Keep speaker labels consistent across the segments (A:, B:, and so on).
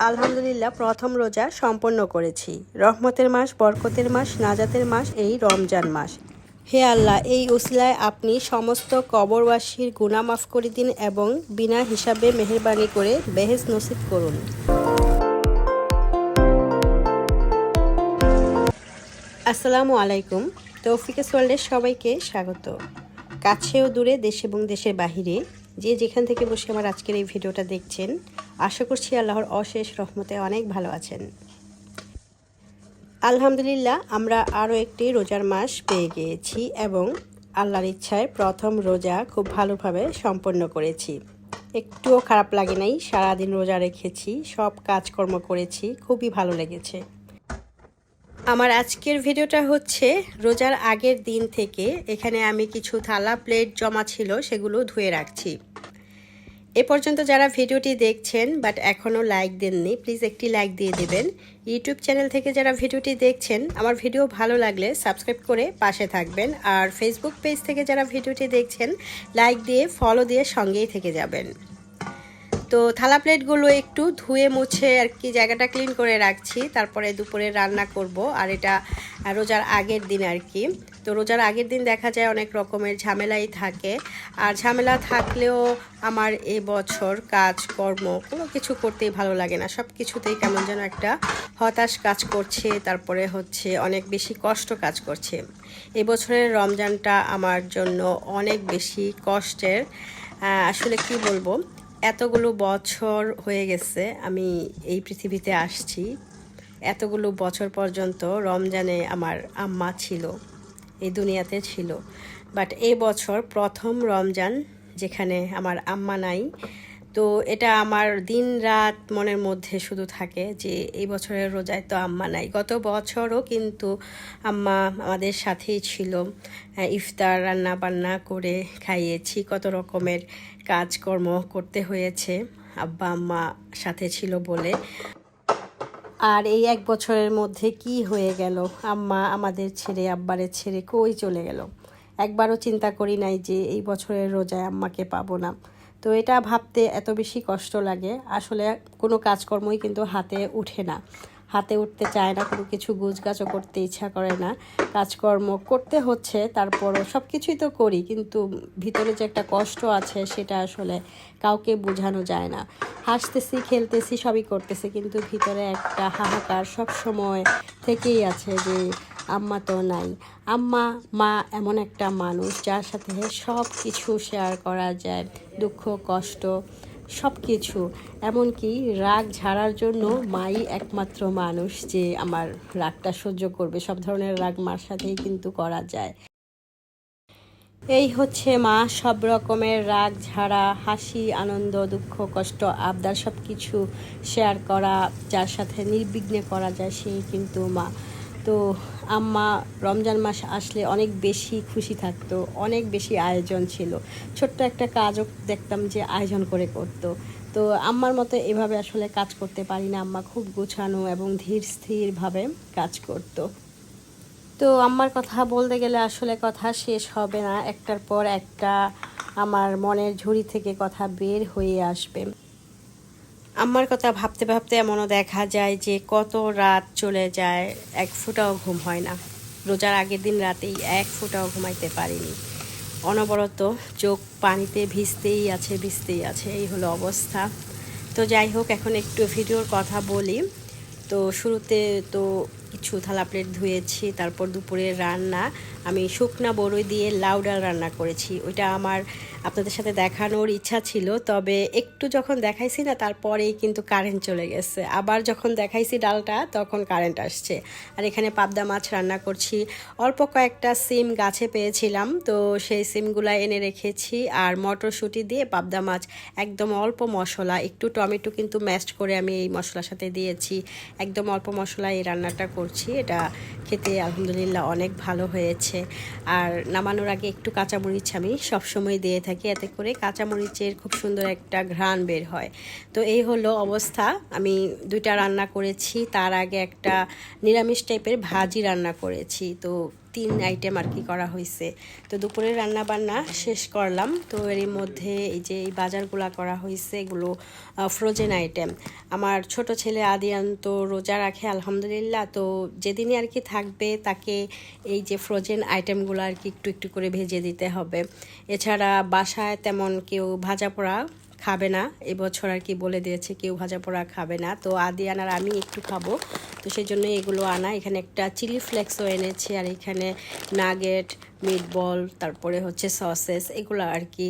A: আলহামদুলিল্লাহ, প্রথম রোজা সম্পন্ন করেছি। রহমতের মাস, বরকতের মাস, নাজাতের মাস, এই রমজান মাস। হে আল্লাহ, এই উসলায় আপনি সমস্ত কবরবাসীর গুনাহ মাফ করে দিন এবং বিনা হিসাবে মেহেরবানি করে বেহেজ নসিব করুন। আসসালামু আলাইকুম তৌফিকেস ওয়ার্ল্ডের সবাইকে স্বাগত। কাছে ও দূরে দেশ এবং দেশের বাহিরে যে যেখান থেকে বসে আমার আজকের এই ভিডিওটা দেখছেন, আশা করছি আল্লাহর অশেষ রহমতে অনেক ভালো আছেন। আলহামদুলিল্লাহ, আমরা আরও একটি রোজার মাস পেয়ে গিয়েছি এবং আল্লাহর ইচ্ছায় প্রথম রোজা খুব ভালোভাবে সম্পন্ন করেছি। একটুও খারাপ লাগে নাই, সারাদিন রোজা রেখেছি, সব কাজকর্ম করেছি, খুবই ভালো লেগেছে। আমার আজকের ভিডিওটা হচ্ছে রোজার আগের দিন থেকে এখানে আমি কিছু থালা, প্লেট জমা ছিল, সেগুলো ধুয়ে রাখছি। এ পর্যন্ত যারা ভিডিওটি দেখছেন বাট এখনও লাইক দেননি প্লিজ একটি লাইক দিয়ে দেবেন। ইউটিউব চ্যানেল থেকে যারা ভিডিওটি দেখছেন, আমার ভিডিও ভালো লাগলে সাবস্ক্রাইব করে পাশে থাকবেন। আর ফেসবুক পেজ থেকে যারা ভিডিওটি দেখছেন লাইক দিয়ে ফলো দিয়ে সঙ্গেই থেকে যাবেন। তো থালা প্লেটগুলো একটু ধুয়ে মুছে আর কি জায়গাটা ক্লিন করে রাখছি। তারপরে দুপুরে রান্না করব, আর এটা রোজার আগের দিন আর কি। তো রোজার আগের দিন দেখা যায় অনেক রকমের ঝামেলাই থাকে। আর ঝামেলা থাকলেও আমার এ বছর কাজ, কর্ম কোনো কিছু করতেই ভালো লাগে না। সব কিছুতেই কেমন যেন একটা হতাশ কাজ করছে, তারপরে হচ্ছে অনেক বেশি কষ্ট কাজ করছে। এবছরের রমজানটা আমার জন্য অনেক বেশি কষ্টের। আসলে কি বলব? এতগুলো বছর হয়ে গেছে, আমি এই পৃথিবীতে আসছি। এতগুলো বছর পর্যন্ত রমজানে আমার আম্মা ছিল। এই দুনিয়াতে ছিল। বাট এই বছর প্রথম রমজান যেখানে আমার আম্মা নাই, তো এটা আমার দিন রাত মনের মধ্যে শুধু থাকে যে এই বছরের রোজায় তো আম্মা নাই। গত বছরও কিন্তু আম্মা আমাদের সাথেই ছিল। ইফতার রান্না বান্না করে খাইয়েছি, কত রকমের কাজকর্ম করতে হয়েছে। আব্বা, আম্মা সাথে ছিল বলে। আর এই এক বছরের মধ্যে কি হয়ে গেল? আম্মা আমাদের ছেড়ে, আব্বারে ছেড়ে কই চলে গেল? একবারও চিন্তা করি নাই যে এই বছরের রোজায় আম্মাকে পাবো না। তো এটা ভাবতে এত বেশি কষ্ট লাগে। আসলে কোনো কাজকর্মই কিন্তু হাতে উঠে না। হাতে উঠতে চায় না, কোনো কিছু গুছগাছও করতে ইচ্ছা করে না, কাজকর্ম করতে হচ্ছে, তারপরও সব কিছুই তো করি, কিন্তু ভিতরে যে একটা কষ্ট আছে সেটা আসলে কাউকে বোঝানো যায় না। হাসতেছি, খেলতেছি, সবই করতেছি, কিন্তু ভিতরে একটা হাহাকার সব সময় থেকেই আছে যে আম্মা তো নাই। আম্মা, মা এমন একটা মানুষ যার সাথে সব কিছু শেয়ার করা যায়, দুঃখ, কষ্ট সব কিছু এমনকি রাগ ঝাড়ার জন্য মাই একমাত্র মানুষ যে আমার রাগটা সহ্য করবে। সব ধরনের রাগ মার সাথেই কিন্তু করা যায়। এই হচ্ছে মা, সব রকমের রাগ ঝাড়া, হাসি, আনন্দ, দুঃখ, কষ্ট, আবদার সব কিছু শেয়ার করা, যার সাথে নির্বিঘ্নে করা যায় সেই কিন্তু মা। তো আম্মা রমজান মাস আসলে অনেক বেশি খুশি থাকতো, অনেক বেশি আয়োজন ছিল। ছোট্ট একটা কাজও দেখতাম যে আয়োজন করে করতো। তো আম্মার মতো এভাবে আসলে কাজ করতে পারি না। আম্মা খুব গোছানো এবং ধীর স্থিরভাবে কাজ করতো। তো আম্মার কথা বলতে গেলে আসলে কথা শেষ হবে না। একটার পর একটা আমার মনের ঝুড়ি থেকে কথা বের হয়ে আসবে। আম্মার কথা ভাবতে ভাবতে এমনও দেখা যায় যে কত রাত চলে যায়, এক ফুটাও ঘুম হয় না। রোজার আগের দিন রাতেই এক ফুটাও ঘুমাইতে পারিনি। অনবরত চোখ পানিতে ভিজতেই আছে ভিজতেই আছে, এই হলো অবস্থা। তো যাই হোক, এখন একটু ভিডিওর কথা বলি। তো শুরুতে তো কিছু থালা প্লেট ধুয়েছি, তারপর দুপুরের রান্না। আমি শুকনা বড়ই দিয়ে লাউ ডাল রান্না করেছি। ওইটা আমার আপনাদের সাথে দেখানোর ইচ্ছা ছিল, তবে একটু যখন দেখাইছি না, তারপরেই কিন্তু কারেন্ট চলে গেছে। আবার যখন দেখাইছি ডালটা, তখন কারেন্ট আসছে। আর এখানে পাবদা মাছ রান্না করছি। অল্প কয়েকটা সিম গাছে পেয়েছিলাম, তো সেই সিমগুলা এনে রেখেছি। আর মটরশুঁটি দিয়ে পাবদা মাছ, একদম অল্প মশলা, একটু টমেটো কিন্তু ম্যাশড করে আমি এই মশলার সাথে দিয়েছি। একদম অল্প মশলা এই রান্নাটা করছি। এটা খেতে আলহামদুলিল্লাহ অনেক ভালো হয়েছে। আর নামানোর আগে একটু কাঁচামরিচ আমি সবসময় দিয়ে থাকি। এতে করে কাঁচামরিচের খুব সুন্দর একটা ঘ্রাণ বের হয়। তো এই হলো অবস্থা। আমি দুইটা রান্না করেছি। তার আগে একটা নিরামিষ টাইপের ভাজি রান্না করেছি। তো তিন আইটেম আর কি করা হয়েছে তো দুপুরে রান্না বান্না শেষ করলাম। তো এর মধ্যে এই যে এই বাজারগুলা করা হয়েছে এগুলো ফ্রোজেন আইটেম আমার ছোট ছেলে আদিয়ান তো রোজা রাখে, আলহামদুলিল্লাহ। তো যেদিনই আর কি থাকবে, তাকে এই যে ফ্রোজেন আইটেমগুলো আর কি একটু একটু করে ভেজে দিতে হবে। এছাড়া বাসায় তেমন কেউ ভাজা পোড়া খাবে না। এবছর আর কি বলে দিয়েছে কেউ ভাজা পোড়া খাবে না। তো আদি আনার আমি একটু খাব। তো সেই জন্য এগুলো আনা। এখানে একটা চিলি ফ্লেক্সও এনেছে আর এখানে নাগেট মিটবল তারপরে হচ্ছে সসেস এগুলো আর কি।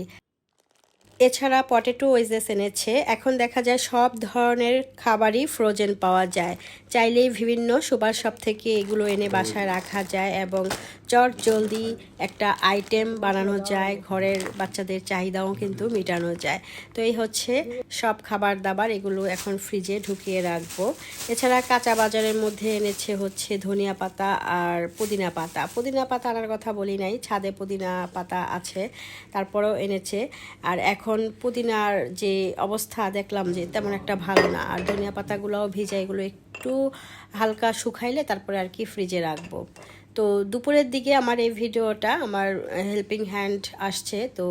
A: এছাড়া পটেটো ওয়েজেস এনেছে। এখন দেখা যায় সব ধরনের খাবারই ফ্রোজেন পাওয়া যায়। চাইলেই বিভিন্ন সুপার শপ থেকে এগুলো এনে বাসায় রাখা যায় এবং চট জলদি একটা আইটেম বানানো যায়, ঘরের বাচ্চাদের চাহিদাও কিন্তু মেটানো যায়। তো এই হচ্ছে সব খাবার দাবার, এগুলো এখন ফ্রিজে ঢুকিয়ে রাখব। এছাড়া কাঁচা বাজারের মধ্যে এনেছে হচ্ছে ধনিয়া পাতা আর পুদিনা পাতা। পুদিনা পাতা আনার কথা বলি নাই, ছাদে পুদিনা পাতা আছে, তারপরেও এনেছে। আর এখন পুদিনার যে অবস্থা দেখলাম যে তেমন একটা ভালো না। আর ধনিয়া পাতাগুলোও ভিজা, এগুলো একটু হালকা শুকাইলে তারপরে আর কি ফ্রিজে রাখব। তো দুপুরের দিকে আমার এই ভিডিওটা, আমার হেল্পিং হ্যান্ড আসছে। তো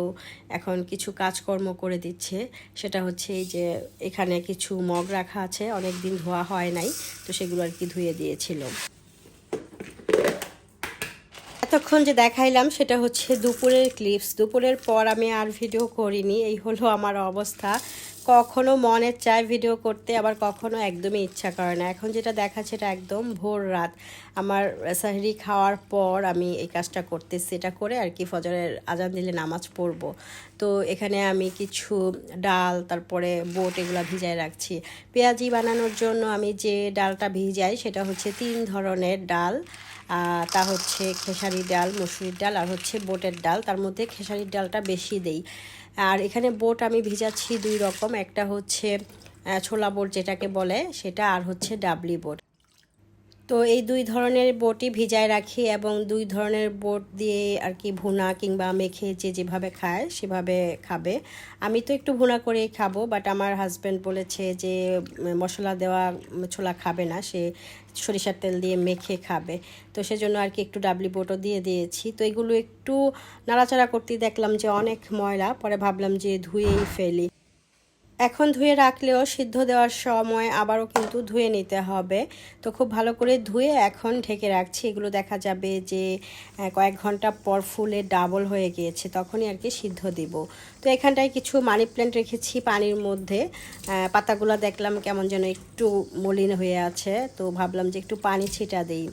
A: এখন কিছু কাজকর্ম করে দিচ্ছে। সেটা হচ্ছে এই যে এখানে কিছু মগ রাখা আছে। অনেক দিন ধোয়া হয় নাই, তো সেগুলো আর কি ধুয়ে দিয়েছিল। এতক্ষণ যে দেখাইলাম, সেটা হচ্ছে দুপুরের ক্লিপস দুপুরের পর আমি আর ভিডিও করিনি। এই হলো আমার অবস্থা। কখনো মনে চায় ভিডিও করতে আবার কখনো একদমই ইচ্ছা করে না। এখন যেটা দেখাচ্ছে এটা একদম ভোর রাত। আমার সাহরি খাওয়ার পর আমি এই কাজটা করতেছি। এটা করে আর কি ফজরের আজান দিলে নামাজ পড়ব। তো এখানে আমি কিছু ডাল, তারপরে বোট এগুলো ভিজায় রাখছি। পেঁয়াজি বানানোর জন্য আমি যে ডালটা ভিজাই সেটা হচ্ছে তিন ধরনের ডাল। তা হচ্ছে খেসারির ডাল, মসুরির ডাল আর হচ্ছে বোটের ডাল। তার মধ্যে খেসারির ডালটা বেশি দেই। আর এখানে বোট আমি ভিজাচ্ছি দুই রকম। একটা হচ্ছে ছোলা বোট যেটাকে বলে, সেটা আর হচ্ছে ডাবলি বোট। তো এই দুই ধরনের বোটই ভিজায় রাখি এবং দুই ধরনের বোট দিয়ে আর কি ভুনা কিংবা মেখে যে যেভাবে খায় সেভাবে খাবে। আমি তো একটু ভুনা করেই খাব বাট আমার হাজব্যান্ড বলেছে যে মশলা দেওয়া ছোলা খাবে না, সে সরিষার তেল দিয়ে মেখে খাবে। তো সেজন্য আর কি একটু ডাবলি বোটও দিয়ে দিয়েছি। তো এগুলো একটু নাড়াচাড়া করতে দেখলাম যে অনেক ময়লা, পরে ভাবলাম যে ধুয়েই ফেলি। এখন ধুয়ে রাখলেও সিদ্ধ দেওয়ার সময় আবারও কিন্তু ধুয়ে নিতে হবে। তো খুব ভালো করে ধুয়ে এখন ঢেকে রাখছি। এগুলো দেখা যাবে যে কয়েক ঘণ্টা পর ফুলে ডাবল হয়ে গিয়েছে, তখনই আর কি সিদ্ধ দিব। তো এখানটায় কিছু মানি প্ল্যান্ট রেখেছি পানির মধ্যে। পাতাগুলো দেখলাম কেমন যেন একটু মলিন হয়ে আছে। তো ভাবলাম যে একটু পানি ছিটা দিই।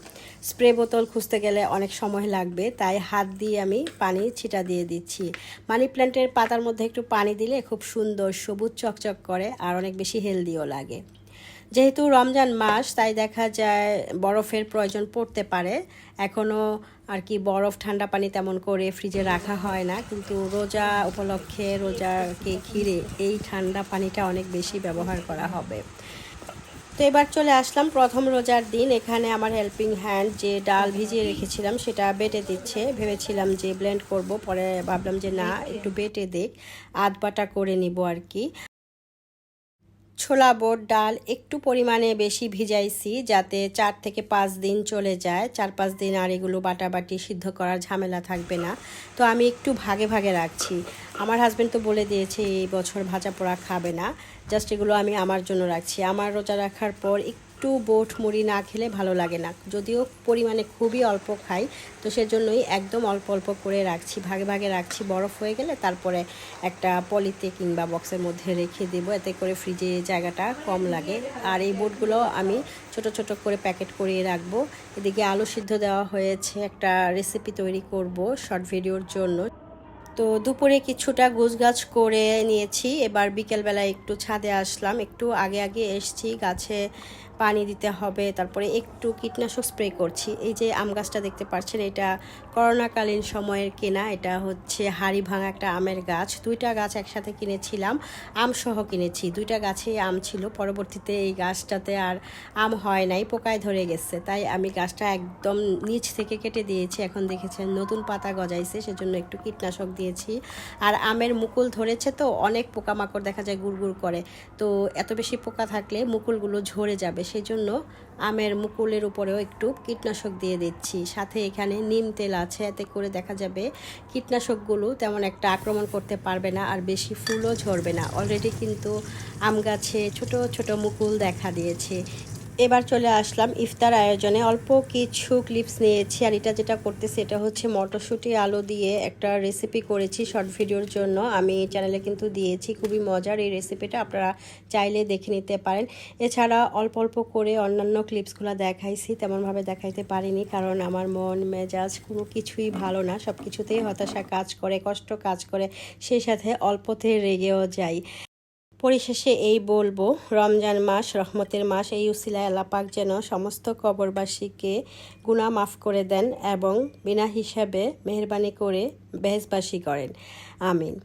A: স্প্রে বোতল খুঁজতে গেলে অনেক সময় লাগবে, তাই হাত দিয়ে আমি পানি ছিটা দিয়ে দিচ্ছি। মানি প্ল্যান্টের পাতার মধ্যে একটু পানি দিলে খুব সুন্দর সবুজ চকচক করে আর অনেক বেশি হেলদিও লাগে। যেহেতু রমজান মাস, তাই দেখা যায় বরফের প্রয়োজন পড়তে পারে। এখনও আর কি বরফ ঠান্ডা পানি তেমন করে ফ্রিজে রাখা হয় না, কিন্তু রোজা উপলক্ষে রোজাকে ঘিরে এই ঠান্ডা পানিটা অনেক বেশি ব্যবহার করা হবে। তো এবার চলে আসলাম প্রথম রোজার দিন, এখানে আমার হেল্পিং হ্যান্ড যে ডাল ভিজিয়ে রেখেছিলাম সেটা বেটে দিচ্ছে। ভেবেছিলাম যে ব্লেন্ড করব, পরে ভাবলাম যে না, একটু বেটে দেখ আধ বাটা করে নিব আর কি। ছোলা বোট ডাল একটু পরিমাণে বেশি ভিজাইছি যাতে চার থেকে পাঁচ দিন চলে যায়। চার পাঁচ দিন আর এগুলো বাটাবাটি সিদ্ধ করার ঝামেলা থাকবে না। তো আমি একটু ভাগে ভাগে রাখছি। আমার হাজব্যান্ড তো বলে দিয়েছে, এই বছর ভাজা পোড়া খাবে না। জাস্ট এগুলো আমি আমার জন্য রাখছি। আমার রোজা রাখার পর একটু বোট মুড়ি না খেলে ভালো লাগে না। যদিও পরিমাণে খুবই অল্প খাই, তো সেজন্যই একদম অল্প অল্প করে রাখছি, ভাগে ভাগে রাখছি। বরফ হয়ে গেলে তারপরে একটা পলিতে কিংবা বক্সের মধ্যে রেখে দেবো, এতে করে ফ্রিজে জায়গাটা কম লাগে। আর এই বোটগুলো আমি ছোট ছোট করে প্যাকেট করিয়ে রাখব। এদিকে আলু সিদ্ধ দেওয়া হয়েছে, একটা রেসিপি তৈরি করব শর্ট ভিডিওর জন্য। তো দুপুরে কিছুটা গাছ করে নিয়েছি, এবার বিকেলবেলা একটু ছাদে আসলাম। একটু আগে আগে এসছি, গাছে পানি দিতে হবে, তারপরে একটু কীটনাশক স্প্রে করছি। এই যে আম গাছটা দেখতে পাচ্ছেন, এটা করোনাকালীন সময়ের কেনা, এটা হচ্ছে হাড়ি ভাঙা একটা আমের গাছ। দুইটা গাছ একসাথে কিনেছিলাম, আম সহ কিনেছি। দুইটা গাছে আম ছিল, পরবর্তীতে এই গাছটাতে আর আম হয় নাই, পোকায় ধরে গেছে। তাই আমি গাছটা একদম নিচ থেকে কেটে দিয়েছি, এখন দেখেছেন নতুন পাতা গজাইছে, সেজন্য একটু কীটনাশক দিয়েছি। আর আমের মুকুল ধরেছে তো, অনেক পোকামাকড় দেখা যায় গুড়গুড় করে। তো এত বেশি পোকা থাকলে মুকুলগুলো ঝরে যাবে সেই জন্য আমের মুকুলের উপরেও একটু কীটনাশক দিয়ে দিচ্ছি। সাথে এখানে নিম তেল আছে, এতে করে দেখা যাবে কীটনাশকগুলো তেমন একটা আক্রমণ করতে পারবে না আর বেশি ফুলও ঝরবে না। অলরেডি কিন্তু আম গাছে ছোট ছোট মুকুল দেখা দিয়েছে। এবার চলে আসলাম ইফতার আয়োজনে। অল্প কিছু ক্লিপস নিয়েছি আর এটা যেটা করতেছি এটা হচ্ছে মটরশুঁটি আলু দিয়ে একটা রেসিপি করেছি শর্ট ভিডিওর জন্য। আমি চ্যানেলে কিন্তু দিয়েছি, খুবই মজার এই রেসিপিটা আপনারা চাইলে দেখে নিতে পারেন। এছাড়া অল্প অল্প করে অন্যান্য ক্লিপসগুলো দেখাইছি, তেমনভাবে দেখাইতে পারিনি কারণ আমার মন, মেজাজ কোনো কিছুই ভালো না। সব কিছুতেই হতাশা কাজ করে, কষ্ট কাজ করে, সেই সাথে অল্পতে রেগেও যাই। পরিশেষে এই বলব, রমজান মাস, রহমতের মাস, এই উসিলায় আল্লাপাক যেন সমস্ত কবরবাসীকে গুণা মাফ করে দেন এবং বিনা হিসাবে মেহরবানি করে বেহেজবাসী করেন। আমিন।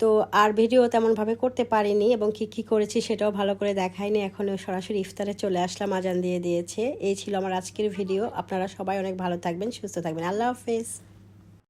A: তো আর ভিডিও তেমনভাবে করতে পারিনি এবং কি কি করেছি সেটাও ভালো করে দেখাইনি এখন সরাসরি ইফতারে চলে আসলাম, আজান দিয়ে দিয়েছে। এই ছিল আমার আজকের ভিডিও। আপনারা সবাই অনেক ভালো থাকবেন, সুস্থ থাকবেন। আল্লাহ হাফেজ।